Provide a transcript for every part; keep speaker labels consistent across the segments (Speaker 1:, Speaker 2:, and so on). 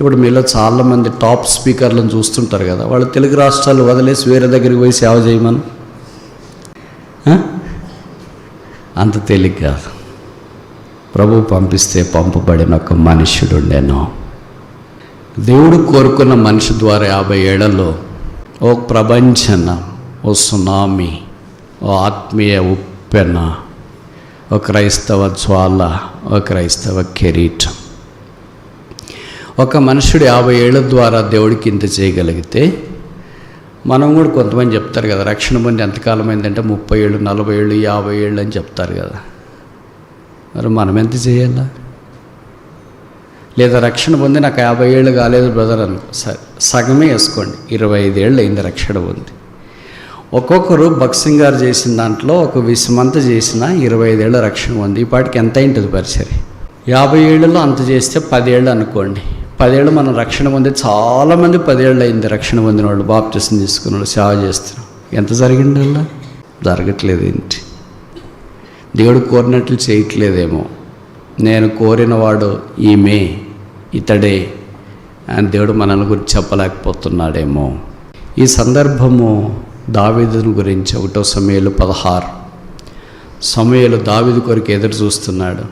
Speaker 1: ఇప్పుడు మీలో చాలామంది టాప్ స్పీకర్లను చూస్తుంటారు కదా వాళ్ళు తెలుగు రాష్ట్రాలు వదిలేసి వేరే దగ్గరికి పోయి సేవ చేయమని? అంత తేలిక కాదు. ప్రభు పంపిస్తే పంపబడిన ఒక మనుష్యుడు దేవుడు కోరుకున్న మనిషి ద్వారా యాభై ఏళ్ళలో ఓ ప్రపంచన ఓ సునామీ ఓ ఆత్మీయ ఉప్పెన ఓ క్రైస్తవ జ్వాల ఓ క్రైస్తవ కిరీటం ఒక మనుషుడు యాభై ఏళ్ళ ద్వారా దేవుడికి ఇంత చేయగలిగితే మనం కూడా కొంతమంది చెప్తారు కదా రక్షణ పొంది ఎంతకాలం అయిందంటే ముప్పై ఏళ్ళు నలభై ఏళ్ళు యాభై ఏళ్ళు అని చెప్తారు కదా. మరి మనం ఎంత చేయాలా? లేదా రక్షణ పొంది నాకు యాభై ఏళ్ళు కాలేదు బ్రదర్ అనుకో సగమే వేసుకోండి. ఇరవై ఐదేళ్ళు అయింది రక్షణ పొంది. ఒక్కొక్కరు బక్సింగ్ గారు చేసిన దాంట్లో ఒక విషమంత చేసిన ఇరవై ఐదేళ్ళ రక్షణ ఉంది ఈ పాటికి ఎంత అయింటుంది పరిసరి యాభై ఏళ్ళలో అంత చేస్తే పదేళ్ళు అనుకోండి. పదేళ్ళు మనం రక్షణ పొంది చాలామంది పదేళ్ళు అయింది రక్షణ పొందిన వాళ్ళు బాప్టిసం తీసుకున్న వాళ్ళు సేవ చేస్తున్నారు ఎంత జరిగిండల్లా జరగట్లేదు ఏంటి? దేవుడు కోరినట్లు చేయట్లేదేమో. నేను కోరినవాడు ఈమె ఇతడే అని దేవుడు మనల్ని గురించి చెప్పలేకపోతున్నాడేమో. ఈ సందర్భము దావేదుని గురించి ఒకటో సమయంలో పదహారు. సమయంలో దావీదు కొరకు ఎదురు చూస్తున్నాడు.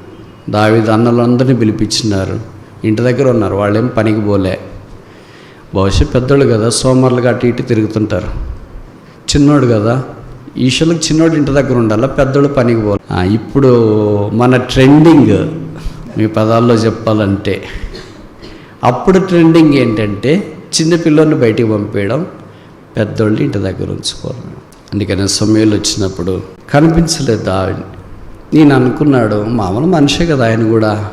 Speaker 1: దావిది అన్నలందరినీ పిలిపించినారు. ఇంటి దగ్గర ఉన్నారు వాళ్ళేం పనికి పోలే. బహుశా పెద్దోళ్ళు కదా సోమరులుగా అటు ఇటు తిరుగుతుంటారు. చిన్నోడు కదా ఈశ్వరులకు చిన్నోడు ఇంటి దగ్గర ఉండాలా పెద్దోళ్ళు పనికి పోలే. ఇప్పుడు మన ట్రెండింగ్ మీ పదాల్లో చెప్పాలంటే అప్పుడు ట్రెండింగ్ ఏంటంటే చిన్న పిల్లల్ని బయటికి పంపేయడం పెద్దోళ్ళు ఇంటి దగ్గర ఉంచుకోవడం. అందుకని సమయంలో వచ్చినప్పుడు కనిపించలేదు? ఆవిడ నేను అనుకున్నాడు మామూలు మనిషే కదా ఆయన కూడా.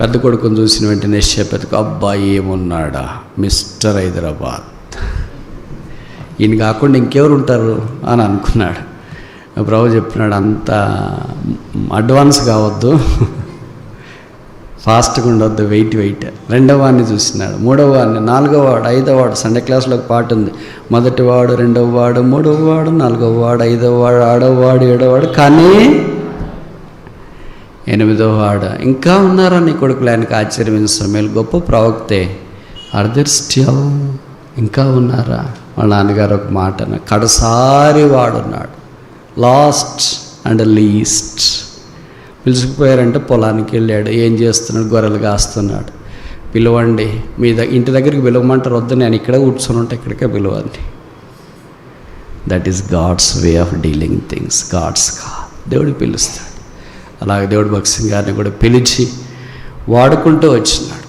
Speaker 1: పెద్ద కొడుకుని చూసిన వెంటనే చెప్పేందుకు అబ్బాయి ఏమున్నాడా? మిస్టర్ హైదరాబాద్. ఈయన కాకుండా ఇంకెవరు ఉంటారు అని అనుకున్నాడు. ప్రభు చెప్పినాడు అంత అడ్వాన్స్ కావద్దు ఫాస్ట్గా ఉండొద్దు వెయిట్ వెయిట్. రెండవ వాడిని చూసినాడు మూడవ వాడిని నాలుగవ వాడు ఐదవ వాడు సండే క్లాస్లో పాట ఉంది మొదటి వాడు రెండవ వాడు మూడవ వాడు నాలుగవ వాడు ఐదవ వాడు ఆడవ వాడు ఏడవ వాడు కానీ ఎనిమిదో ఆడ ఇంకా ఉన్నారా నీ కొడుకులు? ఆయనకు ఆశ్చర్యమైన సమయాలు. గొప్ప ప్రవక్తే అర్ధర్స్ట్యం ఇంకా ఉన్నారా? వాళ్ళ నాన్నగారు ఒక మాట కడసారి వాడున్నాడు. Last and least. పిలుచుకుపోయారంటే పొలానికి వెళ్ళాడు. ఏం చేస్తున్నాడు? గొర్రెలు కాస్తున్నాడు. పిలవండి. మీ ద ఇంటి దగ్గరికి పిలవమంటారు? వద్దు నేను ఇక్కడే కూర్చొని ఉంటే ఇక్కడికే పిలవండి. That is God's way of dealing things God's కా దేవుడు పిలుస్తాడు. అలాగే దేవుడు భక్సింగ్ గారిని కూడా పిలిచి వాడుకుంటూ వచ్చినాడు.